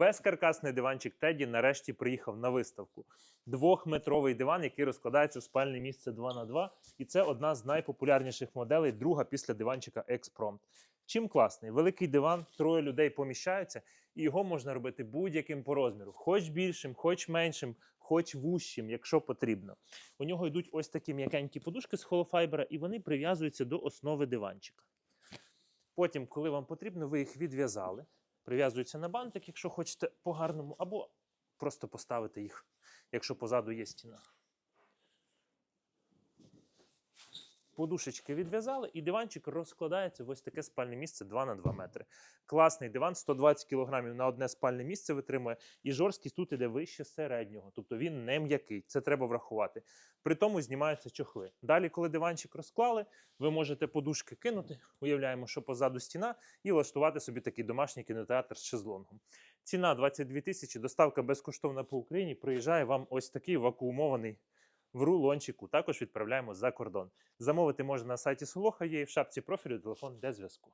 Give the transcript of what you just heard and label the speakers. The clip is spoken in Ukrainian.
Speaker 1: Безкаркасний диванчик Теді нарешті приїхав на виставку. Двохметровий диван, який розкладається в спальне місце 2 на 2 І це одна з найпопулярніших моделей, друга після диванчика Exprompt. Чим класний? Великий диван, троє людей поміщаються, і його можна робити будь-яким по розміру, хоч більшим, хоч меншим, хоч вущим, якщо потрібно. У нього йдуть ось такі м'якенькі подушки з холофайбера, і вони прив'язуються до основи диванчика. Потім, коли вам потрібно, ви їх відв'язали, прив'язуються на бантик, якщо хочете по-гарному, або просто поставити їх, якщо позаду є стіна. Подушечки відв'язали, і диванчик розкладається в ось таке спальне місце 2 на 2 метри. Класний диван, 120 кг на одне спальне місце витримує, і жорсткість тут іде вище середнього, тобто він не м'який. Це треба врахувати. При тому знімаються чохли. Далі, коли диванчик розклали, ви можете подушки кинути. Уявляємо, що позаду стіна, і влаштувати собі такий домашній кінотеатр з шезлонгом. Ціна 22 тисячі, доставка безкоштовна по Україні. Приїжджає вам ось такий вакуумований в рулончику. Також відправляємо за кордон. Замовити можна на сайті Солоха, є в шапці профілю телефон для зв'язку.